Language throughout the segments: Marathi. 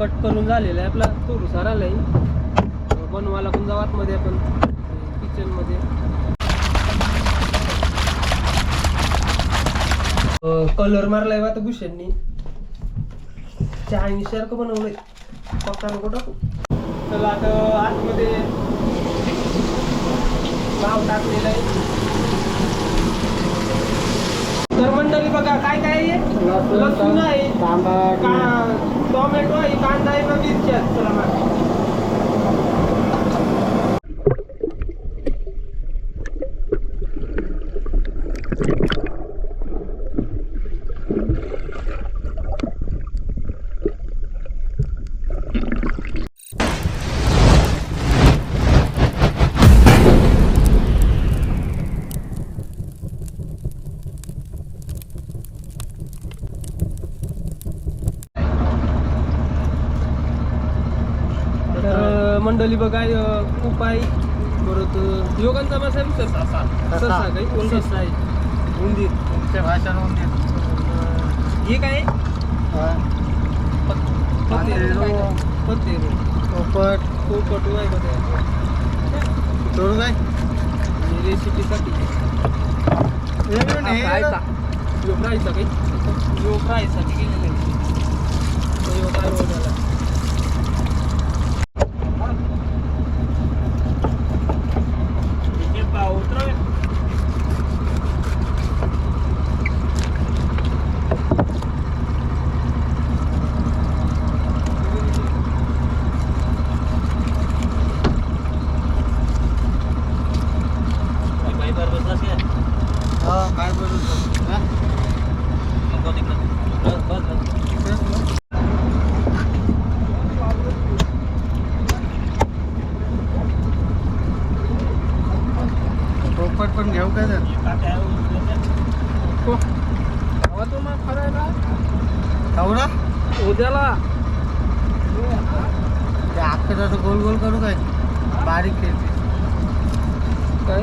कट करून झालेला आहे. आपला तुरुसार आलाय. बनवायला पण जाऊ आतमध्ये आपण. किचनमध्ये. कलर मारलाय बा आता भूषणनी. चायनीज सारखं बनवलंय. पक्का नको टाकू. चला आता आतमध्ये भाव टाकलेला आहे तर मंडळी बघा काय काय आहे? लसूण आहे. का- टोमॅटो आहे कांदा आहे का मिरची आहेत चला बघा. बघा आहे परत योगांचा मासा आहे ससा ससा काही? ससा आहे. उंदीर. तुमच्या भाषा नोंद हे काय? आहे? पत्तेरो पोपट. पोपट का ते? सोडू काय आणि रेसिपीसाठी फ्रायचा. यो फ्रायचा काही? यो केलेलं आहे तो यो काय रोज आला हे पाव उतरव. हा काय बोलू हा? पोपट पण घेऊ का तर हो. ना उद्याला. ते अख्खं गोल गोल करू काय? बारीक खेळते. काय?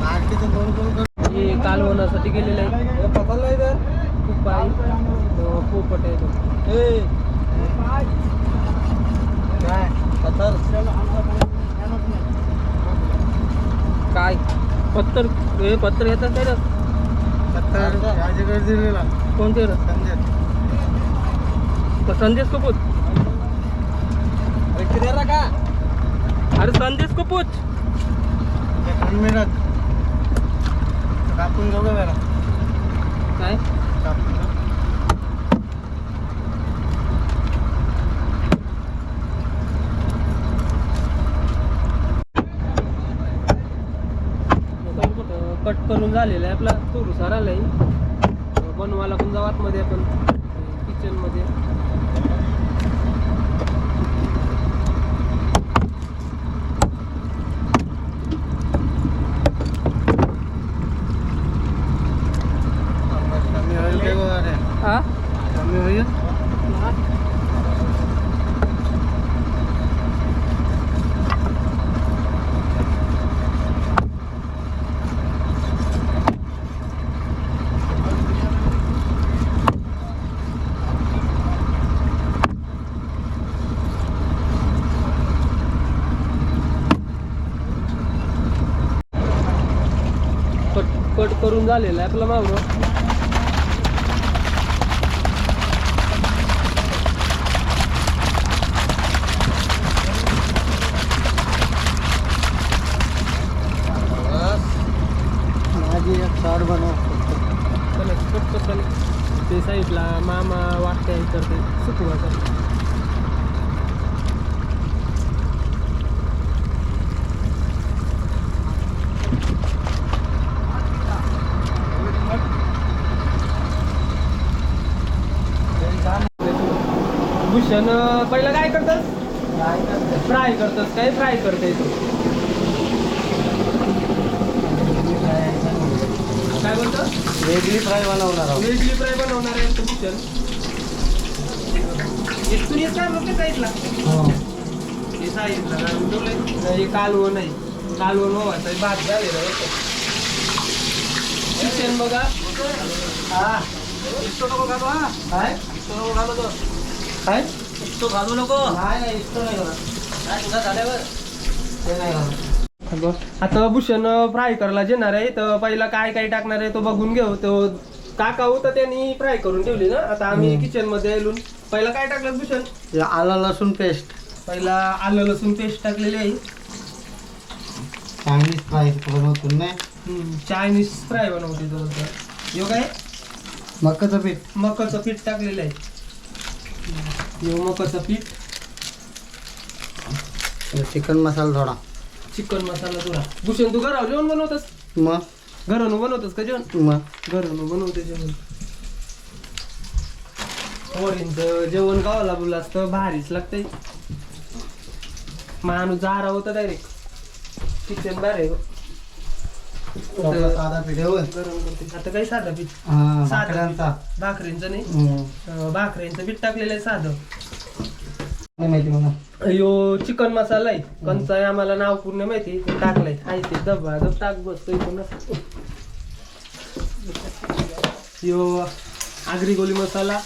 बारकीचं गोल गोल करू. हे कालवणासाठी गेलेलं आहे तर खूप पोपट आहे तो. काय? पथर काय? पत्तर हे पत्तर काय रे? पत्थर. राजेकडे दिलेला कोणते तो संदेश कपूर का अरे संदेश कपूर ते खानमेरात कापून जाऊ का जरा? काय? कापून पण झालेला आहे आपला तुरुसार आलाय. बनवायला पण जाऊ आतमध्ये आपण किचनमध्ये मध्ये कमी होईल काय गो अरे हा कमी होईल कट करून झालेला आहे आपला मावरं माझी एक शॉर्ट बनव. त्याला कट कसं ते साईडला मामा वाटते करते अं, पहिलं काय करतस? फ्राय करतस. काय फ्राय करते तू? काय बोलतोस? वेगळी फ्राय बनवणार आहोत. वेगळी फ्राय बनवणार आहे तो भूषण इथून येत काय लोक साईडला हे. साईडला नाही कालवण आहे कालवण भात झालेला बघा. हा. हा. काय? तो घालू नको. नाही नाही इस्तो नाही करत नाही तुझा झाल्यावर. ते नाही घालत अगं, आता भूषण फ्राय करायला येणार आहे तर पहिला काय काय टाकणार आहे तो बघून घेऊ. तो काका होता त्यांनी फ्राय करून ठेवली ना. आता आम्ही. किचनमध्ये येऊन पहिला काय टाकलं भूषण? हे आलं लसूण पेस्ट पहिला आलं लसूण पेस्ट टाकलेली आहे. चायनीज फ्राय बनवतो नाही हम्म, चायनीज फ्राय बनवते यो काय? मकाचं पीठ. मकाचं पीठ टाकलेलं आहे. यो मकाचं पीठ चिकन मसाला थोडा. चिकन मसाला तुला भूषण तू घरावर जेवण बनवतस? मग? घरून बनवतस का जेवण? मग. घरून बनवते जेवण. पोरींचं जेवण गावाला बोललं असतं भारीच लागतंय. माणूस जारा होता डायरेक्ट किचन आहे आपला साधा पीठ आहे. होय. गरम करते. आता काही साधं पीठ? हा भाकऱ्यांचा. भाकरींचं नाही. हम्म. अं, भाकरींचं पीठ टाकलेलं आहे साधं. नाही माहिती मला. यो चिकन मसाला आहे. कंचा आहे आम्हाला नाव पूर्ण माहिती ते टाकलंय. आहे ते दबा दब टाक बसतो इथूनच यो आगरी गोली मसाला.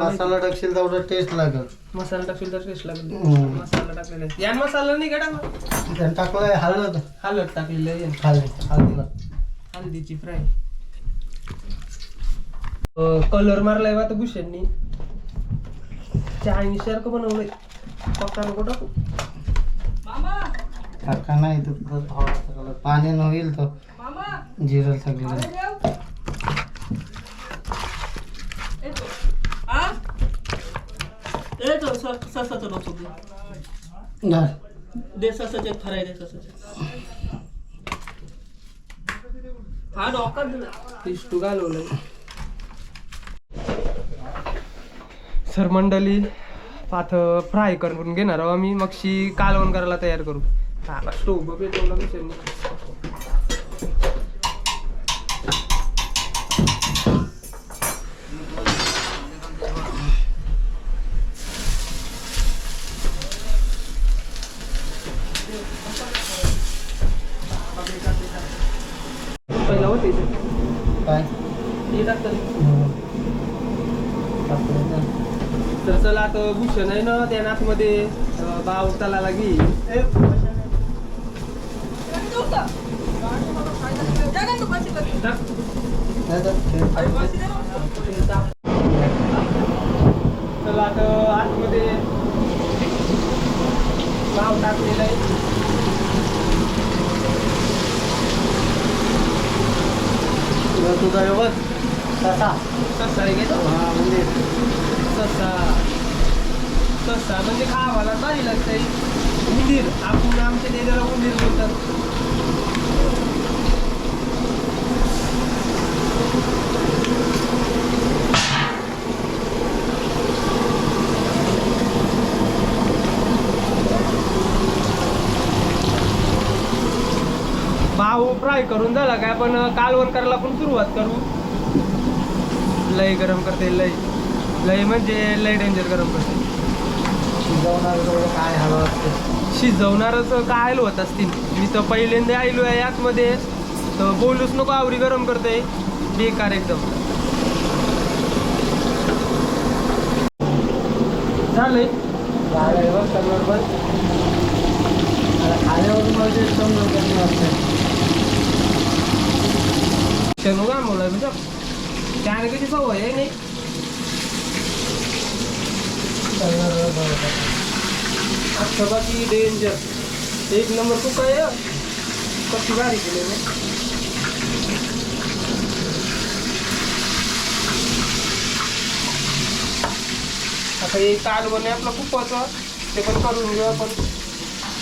मसाला टाकशील तेवढं टेस्ट लागेल. मसाला टाकशील तर टेस्ट लागेल. हम्म. मसाला टाकलेला आहे. यान मसाला नाही का टाकला? त्यानं टाकलंय हळद हलद टाकलेलं आहे. यान. खाली हळदीला हल्दीची फ्राय. कलर मारलाय बा आता भूषणनी. चायनीज सारखं बनवलंय. पक्का नको टाकू. टाका नाही तर परत थोडा सगळं पाणी न. होईल तर जिरल सगळं घाल. पिस्टू घालवलंय. सर मंडळी पाथ फ्राय करून घेणार आहोत आम्ही. मगशी कालवण करायला तयार करू. हा स्टोव पेटवला भूषणनी आता भूषण आहे ना त्या नातमध्ये अं, बाव तलाला घे टाक. नाही तर ते- चला आता आतमध्ये बाव टाकलेला आहे तुझा तुझा व्यवस्थ तसा ससा आहे का हा म्हणजे ससा ससा म्हणजे खावाला चालेल लागते उंदीर आपण आमच्या देशाला उंदीर बोलतात. भाऊ फ्राय करून झाला काय आपण कालवण करायला पण सुरुवात करू. लय गरम करते लय. लय म्हणजे लय डेंजर गरम करते. शिजवणार काय हवं शिजवणारच काय होत असतील? मी तर पहिल्यांदा आलो आहे आतमध्ये. तर बोलूच नको आवरी गरम करते बेकार एकदम. झालंय? झालंय बघ सगळं बघ आता खाल्यावर समजून कमी वाटतं शनू का बोलाय म्हणजे त्याने कशी सवय आहे नाही? अख्खं बाकी डेंजर एक नंबर तू काय कशी गाडी केली ना आता हे कालवण आहे आपलं खूपच ते पण करून घेऊ आपण.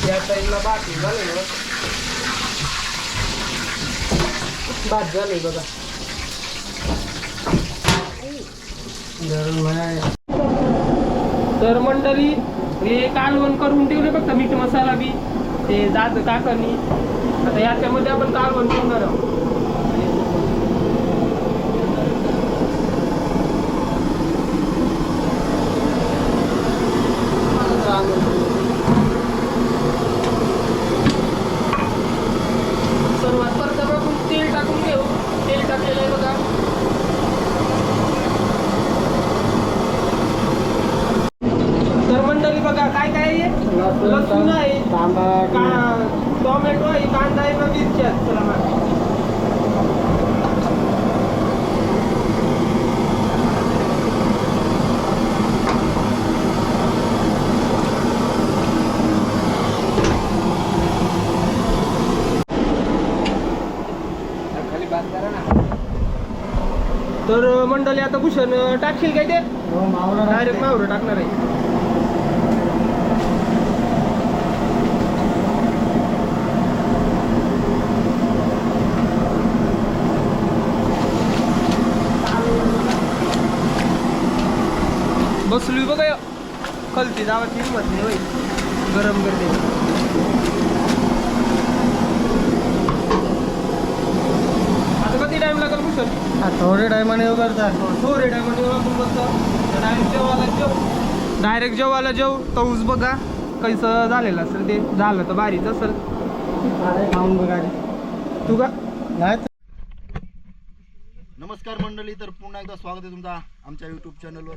या टाईमला बाकी झालं ना. भात झाले बघा. गरम आहे. तर मंडळी हे कालवण करून ठेवले फक्त मीठ मसाला बी ते जात काकणी आता याच्यामध्ये आपण कालवण करून आहोत सर्वात प्रथम आपण तेल टाकून घेऊ तेल टाकलेलं आहे बघा मंडळी आता भूषण टाकशील काय ते? हो डायरेक्ट मावर टाकणार आहे. बसलोय बघा कलती जावाची हिंमत नाही होय. गरम करते आता किती टाइम लागेल भूषण? थोडे टायमाने करता. थोडे टाइम आपण बसतो डायरेक्ट जेवायला जेव डायरेक्ट जेवायला जेव तऊस बघा कैसं झालेलं असेल ते. झालं तर भारीच असेल. खाऊन बघा तू का? नाही नमस्कार मंडळी तर पुन्हा एकदा स्वागत आहे तुमचा आमच्या यूट्यूब चॅनलवर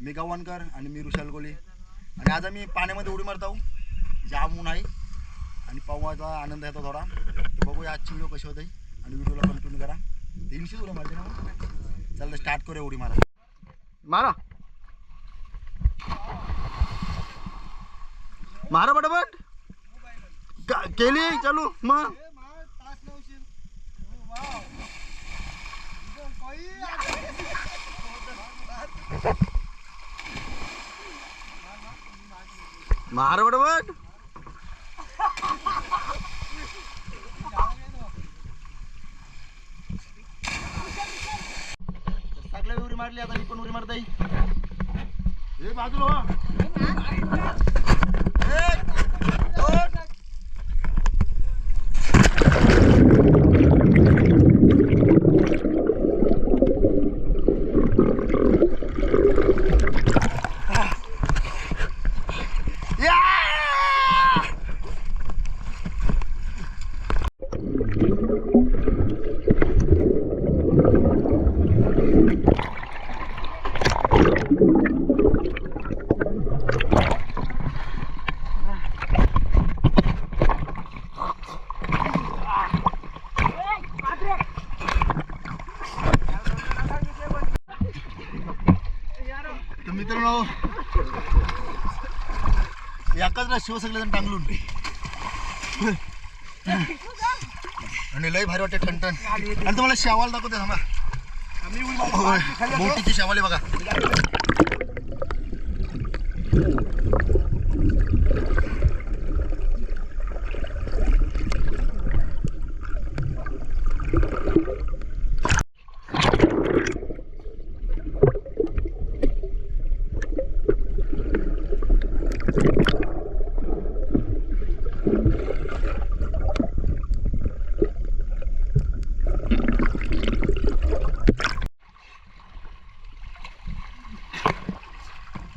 मी गव्हाणकर आणि मी रुशाल गोले. आणि आज आम्ही पाण्यामध्ये उडी मारत आहोत. जाम ऊन आहे. आणि पावाचा आनंद येतो थोडा. बघूया आजची व्हिडिओ कशी होते. आणि व्हिडिओला कंटिन्यू करा. तीनशे उड्या मारते ना? चला स्टार्ट करूया उडी मारा मारा. मारा पटापट. का- केली चालू मग. मार पटापट. सगळ्या उरी मारली आता मी पण उरी मारता हे बाजूला. एक, दोन. या! तर मित्रांनो एकाच शिव सगळेजण टांगलून. आणि लय भारी वाटते ठणठण. आणि तुम्हाला शेवाल दाखवते थांबा. बोटीची शेवाल आहे बघा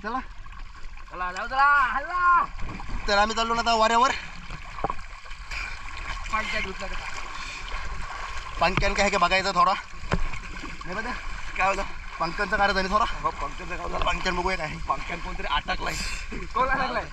चला तर आम्ही चाललो ना आता वाऱ्यावर. पंक्यान काय का बघायचं थोडा? नाही बघा. काय होतं? पंक्यांचा कार्य झाली थोडा. पंक्यांचा काय झालं. पंक्यान बघूया काय पंक्यान कोणतरी अटकलाय कोण अटकलाय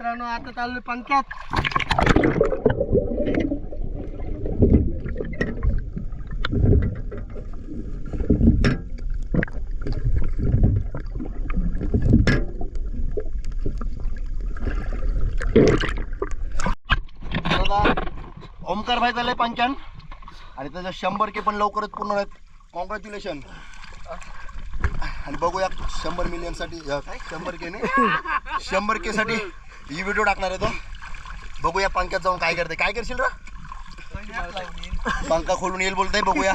मित्रांनो आता चाललोय पंख्यात. ओमकार भाई चाललंय पंक्यान आणि त्याच्या शंभर के पण लवकरच पूर्ण आहेत. कॉंग्रॅच्युलेशन आणि बघूया शंभर मिलियनसाठी साठी काय शंभर के नाही शंभर के साठी ही व्हिडिओ टाकणार आहे तो. बघूया पंक्यात जाऊन काय करते. काय करशील रा? पंखा खोलून येईल बोलतोय बघूया.